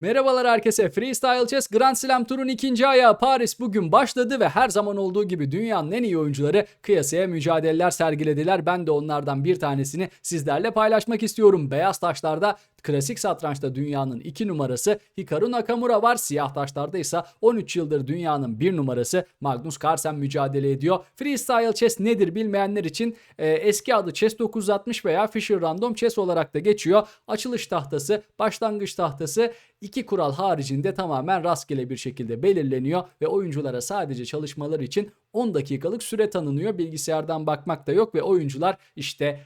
Merhabalar herkese. Freestyle Chess Grand Slam turun ikinci ayağı Paris bugün başladı ve her zaman olduğu gibi dünyanın en iyi oyuncuları kıyasaya mücadeleler sergilediler. Ben de onlardan bir tanesini sizlerle paylaşmak istiyorum. Beyaz taşlarda klasik satrançta dünyanın 2 numarası Hikaru Nakamura var. Siyah taşlarda ise 13 yıldır dünyanın 1 numarası Magnus Carlsen mücadele ediyor. Freestyle Chess nedir bilmeyenler için e, eski adı Chess 960 veya Fischer Random Chess olarak da geçiyor. Açılış tahtası, başlangıç tahtası iki kural haricinde tamamen rastgele bir şekilde belirleniyor ve oyunculara sadece çalışmaları için 10 dakikalık süre tanınıyor. Bilgisayardan bakmak da yok ve oyuncular işte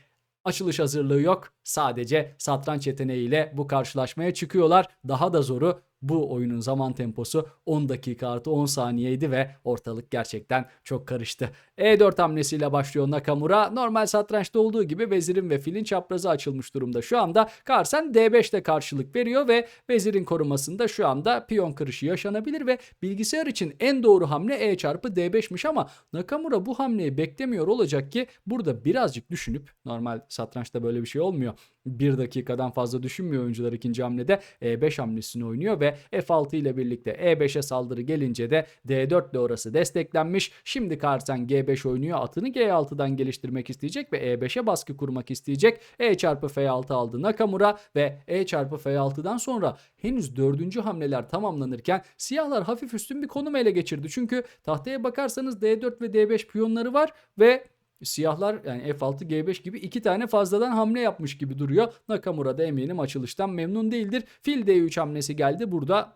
açılış hazırlığı yok. Sadece satranç yeteneğiyle bu karşılaşmaya çıkıyorlar. Daha da zoru bu oyunun zaman temposu 10 dakika artı 10 saniyeydi ve ortalık gerçekten çok karıştı. E4 hamlesiyle başlıyor Nakamura. Normal satrançta olduğu gibi vezirin ve filin çaprazı açılmış durumda. Şu anda Carlsen D5'te karşılık veriyor ve vezirin korumasında şu anda piyon kırışı yaşanabilir ve bilgisayar için en doğru hamle E çarpı D5'miş ama Nakamura bu hamleyi beklemiyor olacak ki burada birazcık düşünüp normal satrançta böyle bir şey olmuyor. Bir dakikadan fazla düşünmüyor oyuncular ikinci hamlede E5 hamlesini oynuyor ve F6 ile birlikte E5'e saldırı gelince de D4 ile orası desteklenmiş. Şimdi Carlsen G5 oynuyor. Atını G6'dan geliştirmek isteyecek ve E5'e baskı kurmak isteyecek. E çarpı F6 aldı Nakamura ve E çarpı F6'dan sonra henüz dördüncü hamleler tamamlanırken siyahlar hafif üstün bir konum ele geçirdi. Çünkü tahtaya bakarsanız D4 ve D5 piyonları var ve Siyahlar yani F6 G5 gibi iki tane fazladan hamle yapmış gibi duruyor. Nakamura da eminim açılıştan memnun değildir. Fil D3 hamlesi geldi. Burada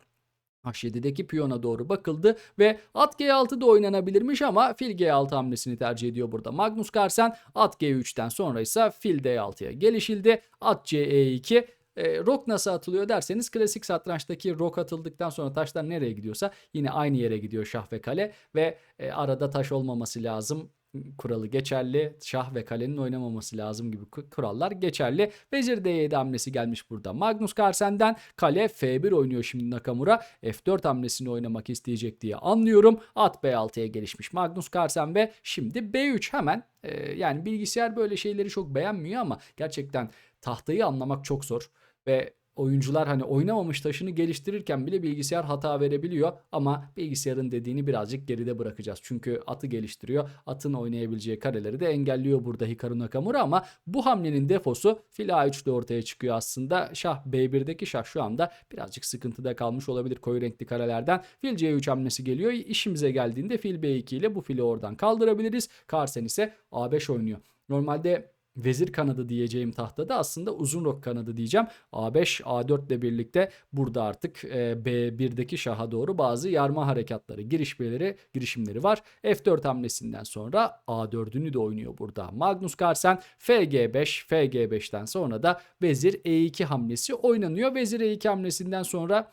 H7'deki piyona doğru bakıldı ve at G6 da oynanabilirmiş ama fil G6 hamlesini tercih ediyor burada. Magnus Carlsen at G3'ten sonra ise fil D6'ya gelişildi. At CE2 e, rok nasıl atılıyor derseniz klasik satrançtaki rok atıldıktan sonra taşlar nereye gidiyorsa yine aynı yere gidiyor şah ve kale ve e, arada taş olmaması lazım kuralı geçerli. Şah ve kalenin oynamaması lazım gibi kurallar geçerli. Vezir D7 hamlesi gelmiş burada. Magnus Carlsen'den kale F1 oynuyor şimdi Nakamura. F4 hamlesini oynamak isteyecek diye anlıyorum. At B6'ya gelişmiş Magnus Carlsen ve şimdi B3 hemen e, yani bilgisayar böyle şeyleri çok beğenmiyor ama gerçekten tahtayı anlamak çok zor ve oyuncular hani oynamamış taşını geliştirirken bile bilgisayar hata verebiliyor ama bilgisayarın dediğini birazcık geride bırakacağız. Çünkü atı geliştiriyor. Atın oynayabileceği kareleri de engelliyor burada Hikaru Nakamura ama bu hamlenin defosu fil A3'de ortaya çıkıyor aslında. Şah B1'deki şah şu anda birazcık sıkıntıda kalmış olabilir koyu renkli karelerden. Fil C3 hamlesi geliyor. İşimize geldiğinde fil B2 ile bu fili oradan kaldırabiliriz. Carlsen ise A5 oynuyor. Normalde vezir kanadı diyeceğim tahtada aslında uzun rok kanadı diyeceğim. A5, A4 ile birlikte burada artık e, B1'deki şaha doğru bazı yarma harekatları, girişmeleri, girişimleri var. F4 hamlesinden sonra A4'ünü de oynuyor burada. Magnus Carlsen FG5, FG5'ten sonra da vezir E2 hamlesi oynanıyor. Vezir E2 hamlesinden sonra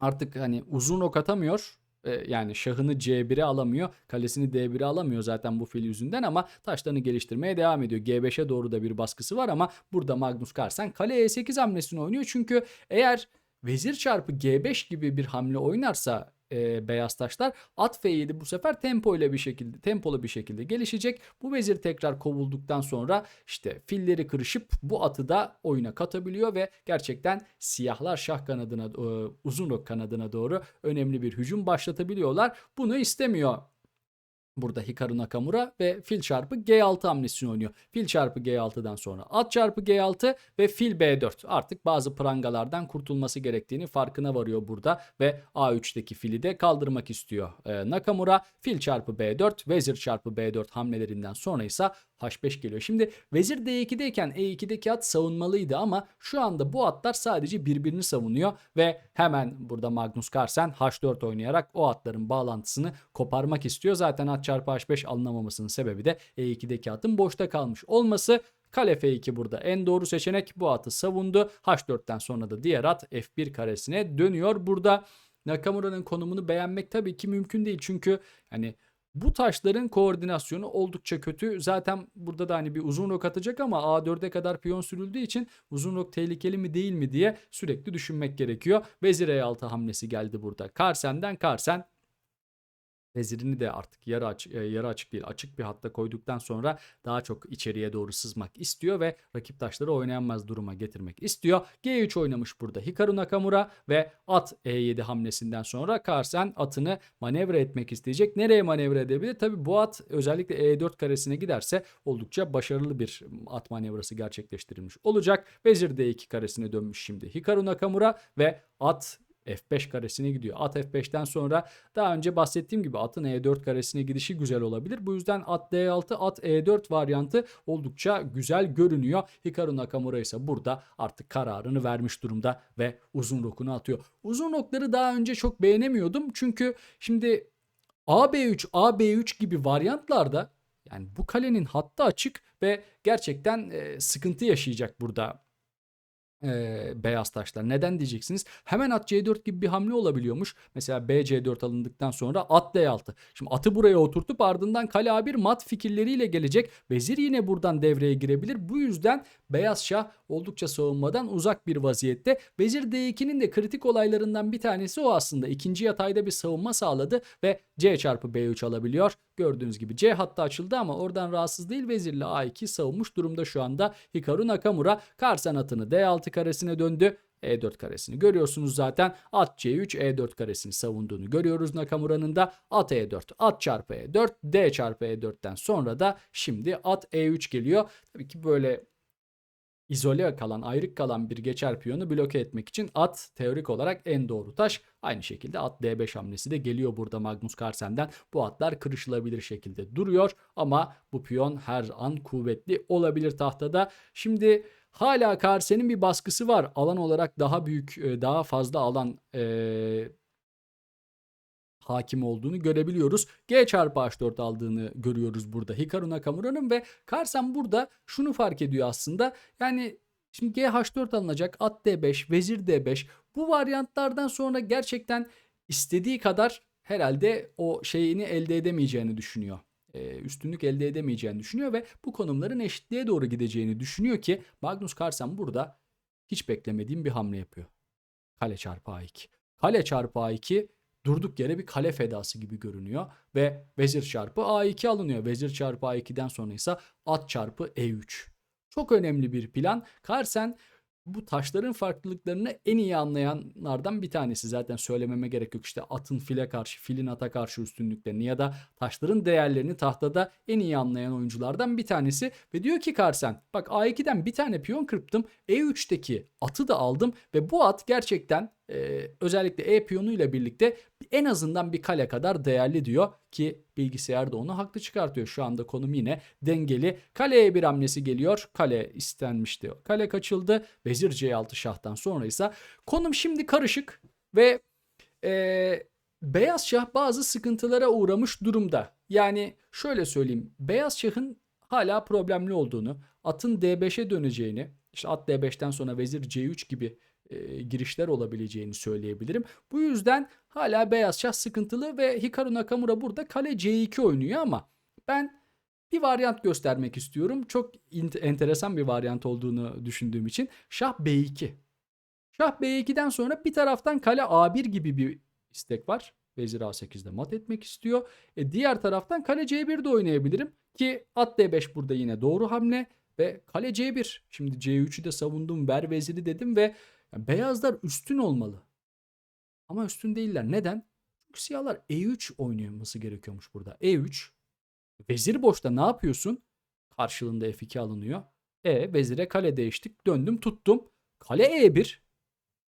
artık hani uzun rok atamıyor yani şahını C1'e alamıyor. Kalesini D1'e alamıyor zaten bu fil yüzünden ama taşlarını geliştirmeye devam ediyor. G5'e doğru da bir baskısı var ama burada Magnus Carlsen kale E8 hamlesini oynuyor. Çünkü eğer vezir çarpı G5 gibi bir hamle oynarsa e, beyaz taşlar. At F7 bu sefer tempo ile bir şekilde tempolu bir şekilde gelişecek. Bu vezir tekrar kovulduktan sonra işte filleri kırışıp bu atı da oyuna katabiliyor ve gerçekten siyahlar şah kanadına e, uzun rok kanadına doğru önemli bir hücum başlatabiliyorlar. Bunu istemiyor Burada Hikaru Nakamura ve fil çarpı G6 hamlesini oynuyor. Fil çarpı G6'dan sonra at çarpı G6 ve fil B4. Artık bazı prangalardan kurtulması gerektiğini farkına varıyor burada ve A3'teki fili de kaldırmak istiyor. Ee, Nakamura fil çarpı B4, vezir çarpı B4 hamlelerinden sonra ise H5 geliyor. Şimdi vezir D2'deyken E2'deki at savunmalıydı ama şu anda bu atlar sadece birbirini savunuyor ve hemen burada Magnus Carlsen H4 oynayarak o atların bağlantısını koparmak istiyor. Zaten at çarpı H5 alınamamasının sebebi de E2'deki atın boşta kalmış olması. Kale F2 burada en doğru seçenek. Bu atı savundu. H4'ten sonra da diğer at F1 karesine dönüyor. Burada Nakamura'nın konumunu beğenmek tabii ki mümkün değil. Çünkü hani bu taşların koordinasyonu oldukça kötü. Zaten burada da hani bir uzun rok atacak ama A4'e kadar piyon sürüldüğü için uzun rok tehlikeli mi değil mi diye sürekli düşünmek gerekiyor. Vezir E6 hamlesi geldi burada. Karsen'den Karsen Vezirini de artık yarı, aç, e, yarı açık değil açık bir hatta koyduktan sonra daha çok içeriye doğru sızmak istiyor ve rakip taşları oynayamaz duruma getirmek istiyor. G3 oynamış burada Hikaru Nakamura ve at E7 hamlesinden sonra Carlsen atını manevra etmek isteyecek. Nereye manevra edebilir? Tabi bu at özellikle E4 karesine giderse oldukça başarılı bir at manevrası gerçekleştirilmiş olacak. Vezir D2 karesine dönmüş şimdi Hikaru Nakamura ve at F5 karesine gidiyor. At F5'ten sonra daha önce bahsettiğim gibi atın E4 karesine gidişi güzel olabilir. Bu yüzden at D6, at E4 varyantı oldukça güzel görünüyor. Hikaru Nakamura ise burada artık kararını vermiş durumda ve uzun rokunu atıyor. Uzun rokları daha önce çok beğenemiyordum. Çünkü şimdi AB3, AB3 gibi varyantlarda yani bu kalenin hattı açık ve gerçekten e, sıkıntı yaşayacak burada e, beyaz taşlar. Neden diyeceksiniz? Hemen at C4 gibi bir hamle olabiliyormuş. Mesela B C4 alındıktan sonra at D6. Şimdi atı buraya oturtup ardından kale A1 mat fikirleriyle gelecek. Vezir yine buradan devreye girebilir. Bu yüzden beyaz şah oldukça savunmadan uzak bir vaziyette. Vezir D2'nin de kritik olaylarından bir tanesi o aslında. İkinci yatayda bir savunma sağladı ve C çarpı B3 alabiliyor. Gördüğünüz gibi C hattı açıldı ama oradan rahatsız değil. Vezirle A2 savunmuş durumda şu anda Hikaru Nakamura. Karsen atını D6 karesine döndü. E4 karesini görüyorsunuz zaten. At C3 E4 karesini savunduğunu görüyoruz Nakamura'nın da. At E4 at çarpı E4 D çarpı E4'ten sonra da şimdi at E3 geliyor. Tabii ki böyle izole kalan, ayrık kalan bir geçer piyonu bloke etmek için at teorik olarak en doğru taş. Aynı şekilde at D5 hamlesi de geliyor burada Magnus Carlsen'den. Bu atlar kırışılabilir şekilde duruyor ama bu piyon her an kuvvetli olabilir tahtada. Şimdi hala Carlsen'in bir baskısı var. Alan olarak daha büyük, e, daha fazla alan e, hakim olduğunu görebiliyoruz. G çarpı H4 aldığını görüyoruz burada Hikaru Nakamura'nın ve Carlsen burada şunu fark ediyor aslında. Yani şimdi G H4 alınacak at D5, vezir D5 bu varyantlardan sonra gerçekten istediği kadar herhalde o şeyini elde edemeyeceğini düşünüyor. Ee, üstünlük elde edemeyeceğini düşünüyor ve bu konumların eşitliğe doğru gideceğini düşünüyor ki Magnus Carlsen burada hiç beklemediğim bir hamle yapıyor. Kale çarpı A2. Kale çarpı A2 durduk yere bir kale fedası gibi görünüyor ve vezir çarpı A2 alınıyor. Vezir çarpı A2'den sonra ise at çarpı E3. Çok önemli bir plan. Carlsen bu taşların farklılıklarını en iyi anlayanlardan bir tanesi. Zaten söylememe gerek yok. İşte atın file karşı, filin ata karşı üstünlüklerini ya da taşların değerlerini tahtada en iyi anlayan oyunculardan bir tanesi. Ve diyor ki Carlsen bak A2'den bir tane piyon kırptım. E3'teki atı da aldım ve bu at gerçekten e, özellikle E piyonuyla birlikte en azından bir kale kadar değerli diyor ki bilgisayar da onu haklı çıkartıyor. Şu anda konum yine dengeli. Kaleye bir hamlesi geliyor. Kale istenmişti. Kale kaçıldı. Vezir C6 şahtan sonra ise konum şimdi karışık ve e, Beyaz Şah bazı sıkıntılara uğramış durumda. Yani şöyle söyleyeyim. Beyaz Şah'ın hala problemli olduğunu, atın D5'e döneceğini, işte at D5'ten sonra vezir C3 gibi e, girişler olabileceğini söyleyebilirim. Bu yüzden hala beyaz şah sıkıntılı ve Hikaru Nakamura burada kale C2 oynuyor ama ben bir varyant göstermek istiyorum. Çok enteresan bir varyant olduğunu düşündüğüm için. Şah B2. Şah B2'den sonra bir taraftan kale A1 gibi bir istek var. Vezir A8'de mat etmek istiyor. E diğer taraftan kale C1'de oynayabilirim. Ki at D5 burada yine doğru hamle. Ve kale C1. Şimdi C3'ü de savundum. Ver veziri dedim ve beyazlar üstün olmalı. Ama üstün değiller. Neden? Çünkü siyahlar E3 oynaması gerekiyormuş burada. E3. Vezir boşta ne yapıyorsun? Karşılığında F2 alınıyor. E vezire kale değiştik. Döndüm tuttum. Kale E1.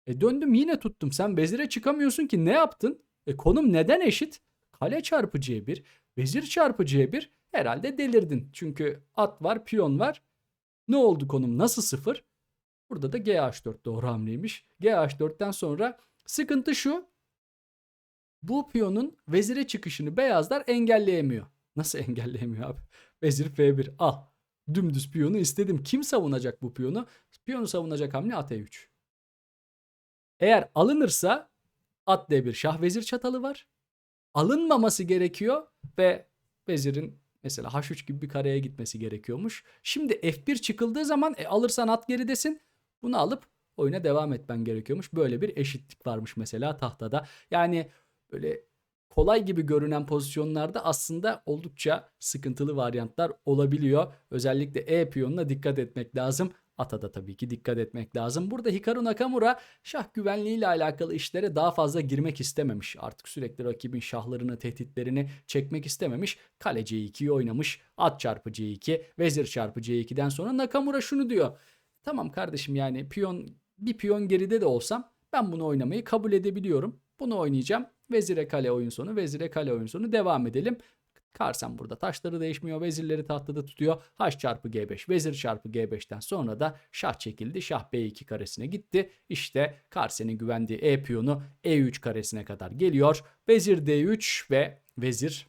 E döndüm yine tuttum. Sen vezire çıkamıyorsun ki ne yaptın? E konum neden eşit? Kale çarpı C1. Vezir çarpı C1. Herhalde delirdin. Çünkü at var, piyon var. Ne oldu konum? Nasıl sıfır? Burada da GH4 doğru hamleymiş. GH4'ten sonra sıkıntı şu. Bu piyonun vezire çıkışını beyazlar engelleyemiyor. Nasıl engelleyemiyor abi? Vezir F1 al. Dümdüz piyonu istedim. Kim savunacak bu piyonu? Piyonu savunacak hamle at E3. Eğer alınırsa at D1 şah vezir çatalı var. Alınmaması gerekiyor ve vezirin mesela H3 gibi bir kareye gitmesi gerekiyormuş. Şimdi F1 çıkıldığı zaman e, alırsan at geridesin. Bunu alıp oyuna devam etmen gerekiyormuş. Böyle bir eşitlik varmış mesela tahtada. Yani böyle kolay gibi görünen pozisyonlarda aslında oldukça sıkıntılı varyantlar olabiliyor. Özellikle E piyonuna dikkat etmek lazım. Ata da tabii ki dikkat etmek lazım. Burada Hikaru Nakamura şah güvenliğiyle alakalı işlere daha fazla girmek istememiş. Artık sürekli rakibin şahlarını, tehditlerini çekmek istememiş. Kale C2'yi oynamış. At çarpı C2, vezir çarpı C2'den sonra Nakamura şunu diyor. Tamam kardeşim yani piyon bir piyon geride de olsam ben bunu oynamayı kabul edebiliyorum. Bunu oynayacağım. Vezire kale oyun sonu, vezire kale oyun sonu devam edelim. Karsen burada taşları değişmiyor. Vezirleri tahtada tutuyor. H çarpı G5. Vezir çarpı G5'ten sonra da şah çekildi. Şah B2 karesine gitti. İşte Karsen'in güvendiği E piyonu E3 karesine kadar geliyor. Vezir D3 ve vezir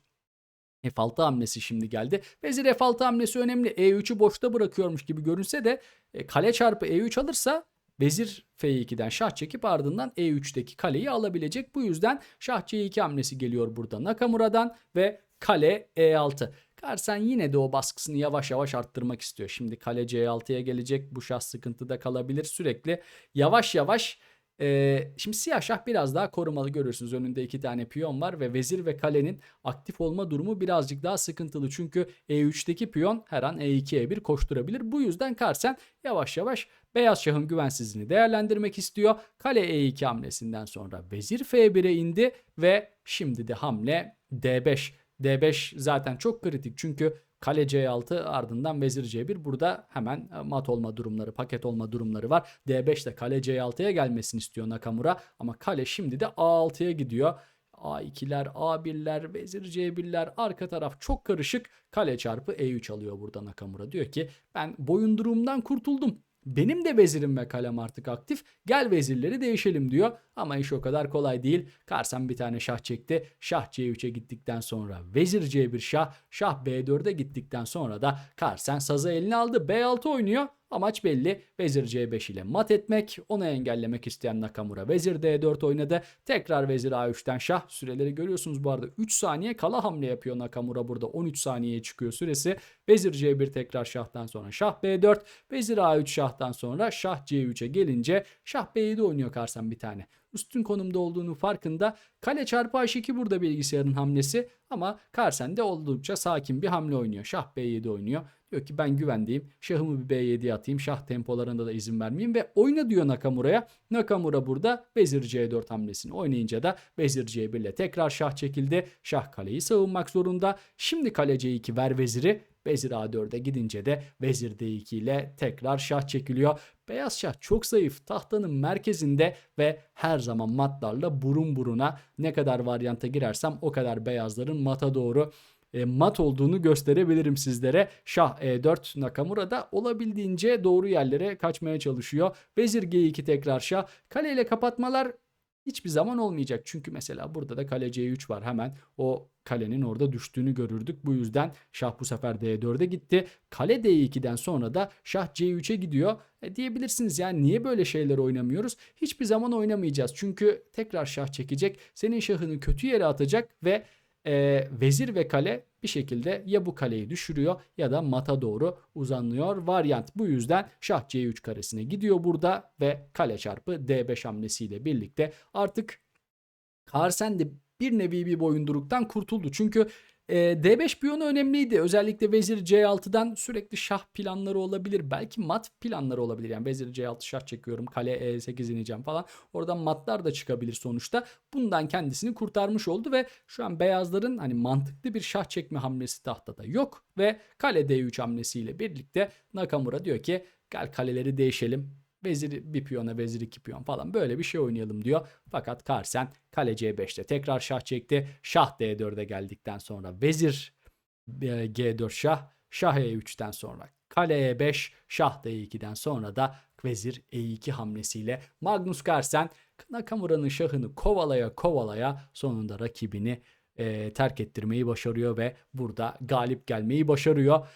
F6 hamlesi şimdi geldi. Vezir F6 hamlesi önemli. E3'ü boşta bırakıyormuş gibi görünse de e, kale çarpı E3 alırsa Vezir F2'den şah çekip ardından E3'teki kaleyi alabilecek. Bu yüzden şah C2 hamlesi geliyor burada Nakamura'dan ve kale E6. Karsen yine de o baskısını yavaş yavaş arttırmak istiyor. Şimdi kale C6'ya gelecek. Bu şah sıkıntıda kalabilir. Sürekli yavaş yavaş ee, şimdi siyah şah biraz daha korumalı görürsünüz. Önünde iki tane piyon var ve vezir ve kalenin aktif olma durumu birazcık daha sıkıntılı. Çünkü E3'teki piyon her an E2 E1 koşturabilir. Bu yüzden Karsen yavaş yavaş beyaz şahın güvensizliğini değerlendirmek istiyor. Kale E2 hamlesinden sonra vezir F1'e indi ve şimdi de hamle D5. D5 zaten çok kritik çünkü kale C6 ardından vezir C1 burada hemen e, mat olma durumları paket olma durumları var. D5 de kale C6'ya gelmesini istiyor Nakamura ama kale şimdi de A6'ya gidiyor. A2'ler, A1'ler, vezir C1'ler arka taraf çok karışık. Kale çarpı E3 alıyor burada Nakamura. Diyor ki ben boyunduruğumdan kurtuldum. Benim de vezirim ve kalem artık aktif. Gel vezirleri değişelim diyor. Ama iş o kadar kolay değil. Karsan bir tane şah çekti. Şah C3'e gittikten sonra vezir C1 şah. Şah B4'e gittikten sonra da Karsen sazı eline aldı. B6 oynuyor. Amaç belli. Vezir C5 ile mat etmek. Onu engellemek isteyen Nakamura vezir D4 oynadı. Tekrar vezir A3'ten şah. Süreleri görüyorsunuz bu arada. 3 saniye kala hamle yapıyor Nakamura burada. 13 saniyeye çıkıyor süresi. Vezir C1 tekrar şahtan sonra şah B4. Vezir A3 şahtan sonra şah C3'e gelince şah B7 oynuyor Karsen bir tane üstün konumda olduğunu farkında. Kale çarpı H2 burada bilgisayarın hamlesi ama Karsen de oldukça sakin bir hamle oynuyor. Şah B7 oynuyor. Diyor ki ben güvendeyim. Şahımı bir B7'ye atayım. Şah tempolarında da izin vermeyeyim ve oyna diyor Nakamura'ya. Nakamura burada vezir C4 hamlesini oynayınca da vezir C1 ile tekrar şah çekildi. Şah kaleyi savunmak zorunda. Şimdi kale C2 ver veziri. Vezir A4'e gidince de vezir D2 ile tekrar şah çekiliyor. Beyaz şah çok zayıf tahtanın merkezinde ve her zaman matlarla burun buruna ne kadar varyanta girersem o kadar beyazların mata doğru e, mat olduğunu gösterebilirim sizlere. Şah E4 Nakamura'da olabildiğince doğru yerlere kaçmaya çalışıyor. Vezir G2 tekrar şah. Kaleyle kapatmalar hiçbir zaman olmayacak. Çünkü mesela burada da kale C3 var. Hemen o kalenin orada düştüğünü görürdük. Bu yüzden şah bu sefer D4'e gitti. Kale D2'den sonra da şah C3'e gidiyor. E diyebilirsiniz yani niye böyle şeyler oynamıyoruz? Hiçbir zaman oynamayacağız. Çünkü tekrar şah çekecek. Senin şahını kötü yere atacak ve e, vezir ve kale bir şekilde ya bu kaleyi düşürüyor ya da mata doğru uzanıyor. Varyant bu yüzden şah C3 karesine gidiyor burada ve kale çarpı D5 hamlesiyle birlikte artık Carlsen de bir nevi bir boyunduruktan kurtuldu. Çünkü e, D5 piyonu önemliydi. Özellikle vezir C6'dan sürekli şah planları olabilir. Belki mat planları olabilir. Yani vezir C6 şah çekiyorum. Kale E8 ineceğim falan. Oradan matlar da çıkabilir sonuçta. Bundan kendisini kurtarmış oldu ve şu an beyazların hani mantıklı bir şah çekme hamlesi tahtada yok. Ve kale D3 hamlesiyle birlikte Nakamura diyor ki gel kaleleri değişelim. Vezir bir piyona vezir iki piyon falan böyle bir şey oynayalım diyor. Fakat Karsen kale C5'te tekrar şah çekti. Şah D4'e geldikten sonra vezir e, G4 şah. Şah E3'ten sonra kale E5 şah D2'den sonra da vezir E2 hamlesiyle Magnus Carlsen Nakamura'nın şahını kovalaya kovalaya sonunda rakibini e, terk ettirmeyi başarıyor ve burada galip gelmeyi başarıyor.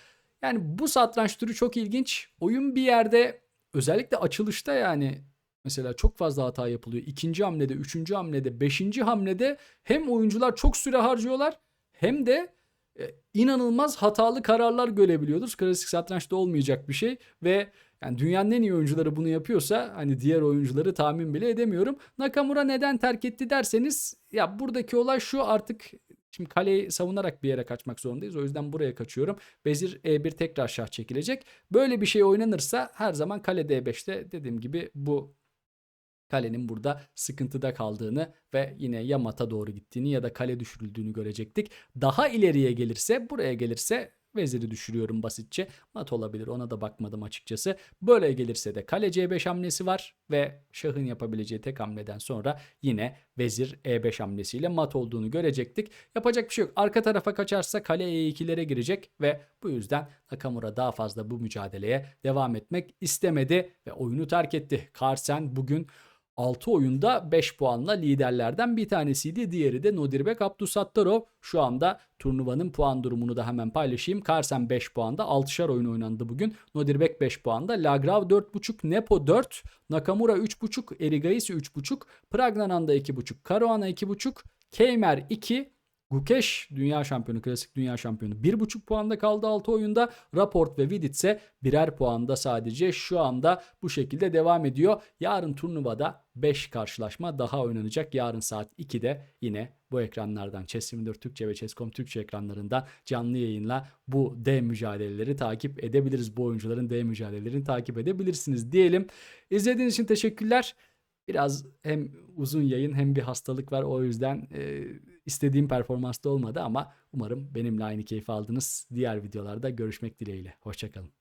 Yani bu satranç türü çok ilginç. Oyun bir yerde özellikle açılışta yani mesela çok fazla hata yapılıyor. İkinci hamlede, üçüncü hamlede, beşinci hamlede hem oyuncular çok süre harcıyorlar hem de e, inanılmaz hatalı kararlar görebiliyoruz. Klasik satrançta olmayacak bir şey ve Yani dünyanın en iyi oyuncuları bunu yapıyorsa hani diğer oyuncuları tahmin bile edemiyorum. Nakamura neden terk etti derseniz ya buradaki olay şu artık Şimdi kaleyi savunarak bir yere kaçmak zorundayız. O yüzden buraya kaçıyorum. Vezir E1 tekrar şah çekilecek. Böyle bir şey oynanırsa her zaman kale D5'te dediğim gibi bu kalenin burada sıkıntıda kaldığını ve yine ya mata doğru gittiğini ya da kale düşürüldüğünü görecektik. Daha ileriye gelirse buraya gelirse veziri düşürüyorum basitçe. Mat olabilir ona da bakmadım açıkçası. Böyle gelirse de kale C5 hamlesi var ve şahın yapabileceği tek hamleden sonra yine vezir E5 hamlesiyle mat olduğunu görecektik. Yapacak bir şey yok. Arka tarafa kaçarsa kale E2'lere girecek ve bu yüzden Nakamura daha fazla bu mücadeleye devam etmek istemedi ve oyunu terk etti. Carlsen bugün 6 oyunda 5 puanla liderlerden bir tanesiydi. Diğeri de Nodirbek Abdusattarov. Şu anda turnuvanın puan durumunu da hemen paylaşayım. Carlsen 5 puanda 6'şar oyun oynandı bugün. Nodirbek 5 puanda. Lagrav 4.5, Nepo 4, Nakamura 3.5, Erigaisi 3.5, Pragnananda 2.5, Caruana 2.5, Keimer 2, Gukesh dünya şampiyonu, klasik dünya şampiyonu 1.5 puanda kaldı 6 oyunda. Raport ve Vidit ise birer puanda sadece şu anda bu şekilde devam ediyor. Yarın turnuvada 5 karşılaşma daha oynanacak. Yarın saat 2'de yine bu ekranlardan Chess24 Türkçe ve Chess.com Türkçe ekranlarında canlı yayınla bu D mücadeleleri takip edebiliriz. Bu oyuncuların D mücadelelerini takip edebilirsiniz diyelim. İzlediğiniz için teşekkürler. Biraz hem uzun yayın hem bir hastalık var. O yüzden e, istediğim performansta olmadı ama umarım benimle aynı keyif aldınız. Diğer videolarda görüşmek dileğiyle. Hoşçakalın.